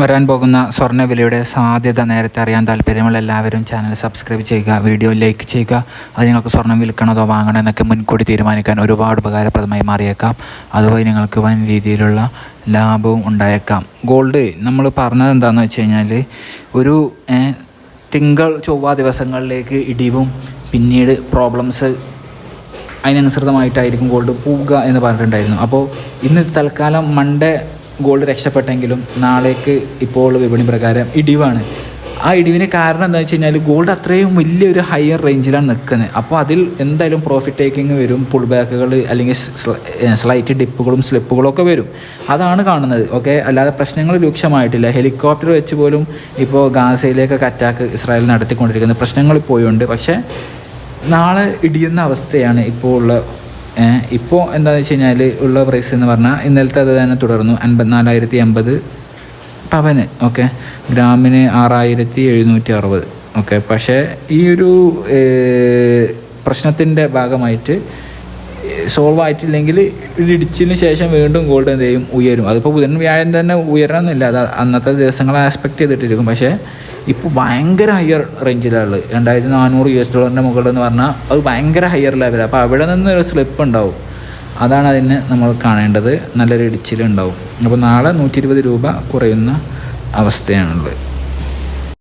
വരാൻ പോകുന്ന സ്വർണവിലയുടെ സാധ്യത നേരത്തെ അറിയാൻ താല്പര്യമുള്ള എല്ലാവരും ചാനൽ സബ്സ്ക്രൈബ് ചെയ്യുക വീഡിയോ ലൈക്ക് ചെയ്യുക. അത് നിങ്ങൾക്ക് സ്വർണം വിൽക്കണതോ വാങ്ങണോ എന്നൊക്കെ മുൻകൂട്ടി തീരുമാനിക്കാൻ ഒരുപാട് ഉപകാരപ്രദമായി മാറിയേക്കാം. അതുവഴി നിങ്ങൾക്ക് വൻ രീതിയിലുള്ള ലാഭവും ഉണ്ടായേക്കാം. ഗോൾഡ് നമ്മൾ പറഞ്ഞത് എന്താണെന്ന് വെച്ച് കഴിഞ്ഞാൽ ഒരു തിങ്കൾ ചൊവ്വ ദിവസങ്ങളിലേക്ക് ഇടിവും പിന്നീട് പ്രോബ്ലംസ് അതിനനുസൃതമായിട്ടായിരിക്കും ഗോൾഡ് പോവുക എന്ന് പറഞ്ഞിട്ടുണ്ടായിരുന്നു. അപ്പോൾ ഇന്ന് തൽക്കാലം മൺഡേ ഗോൾഡ് രക്ഷപ്പെട്ടെങ്കിലും നാളേക്ക് ഇപ്പോൾ വിപണി പ്രകാരം ഇടിവാണ്. ആ ഇടിവിന് കാരണം എന്താ വെച്ച് കഴിഞ്ഞാൽ ഗോൾഡ് അത്രയും വലിയൊരു ഹയർ റേഞ്ചിലാണ് നിൽക്കുന്നത് അപ്പോൾ അതിൽ എന്തായാലും പ്രോഫിറ്റ് ടേക്കിംഗ് വരും പുൾ ബാക്കുകൾ അല്ലെങ്കിൽ സ്ലൈറ്റ് ഡിപ്പുകളും സ്ലിപ്പുകളും ഒക്കെ വരും. അതാണ് കാണുന്നത്. ഓക്കെ അല്ലാതെ പ്രശ്നങ്ങൾ രൂക്ഷമായിട്ടില്ല. ഹെലികോപ്റ്റർ വെച്ച് പോലും ഇപ്പോൾ ഗാസയിലേക്കൊക്കെ അറ്റാക്ക് ഇസ്രായേൽ നടത്തിക്കൊണ്ടിരിക്കുന്ന പ്രശ്നങ്ങൾ പോയുണ്ട് പക്ഷേ നാളെ ഇടിയുന്ന അവസ്ഥയാണ് ഇപ്പോൾ ഉള്ള ഇപ്പോൾ എന്താണെന്ന് വെച്ച് കഴിഞ്ഞാൽ ഉള്ള പ്രൈസ് എന്ന് പറഞ്ഞാൽ ഇന്നലത്തെ അത് തന്നെ തുടർന്നു അൻപത്തിനാലായിരത്തി അമ്പത് പവന് ഓക്കെ? ഗ്രാമിന് ആറായിരത്തി എഴുന്നൂറ്റി അറുപത് ഓക്കെ? പക്ഷേ ഈ ഒരു പ്രശ്നത്തിന്റെ ഭാഗമായിട്ട് സോൾവ് ആയിട്ടില്ലെങ്കിൽ ഇടിച്ചതിന് ശേഷം വീണ്ടും ഗോൾഡ് എന്ത് ചെയ്യും? ഉയരും. അതിപ്പോൾ ബുധൻ വ്യാഴം തന്നെ ഉയരണമെന്നില്ല. അത് അന്നത്തെ ദിവസങ്ങളെ ആസ്പെക്ട് ചെയ്തിട്ടിരിക്കും. പക്ഷേ ഇപ്പോൾ ഭയങ്കര ഹയർ റേഞ്ചിലുള്ളത് രണ്ടായിരത്തി നാനൂറ് യു എസ് ഡോളറിന്റെ മുകളിൽ എന്ന് പറഞ്ഞാൽ അത് ഭയങ്കര ഹയർ ലെവലാണ് അപ്പോൾ അവിടെ നിന്ന് ഒരു സ്ലിപ്പ് ഉണ്ടാവും. അതാണ് അതിന് നമ്മൾ കാണേണ്ടത്. നല്ലൊരു ഇടിച്ചിലുണ്ടാവും. അപ്പോൾ നാളെ നൂറ്റി ഇരുപത് രൂപ കുറയുന്ന അവസ്ഥയാണുള്ളത്.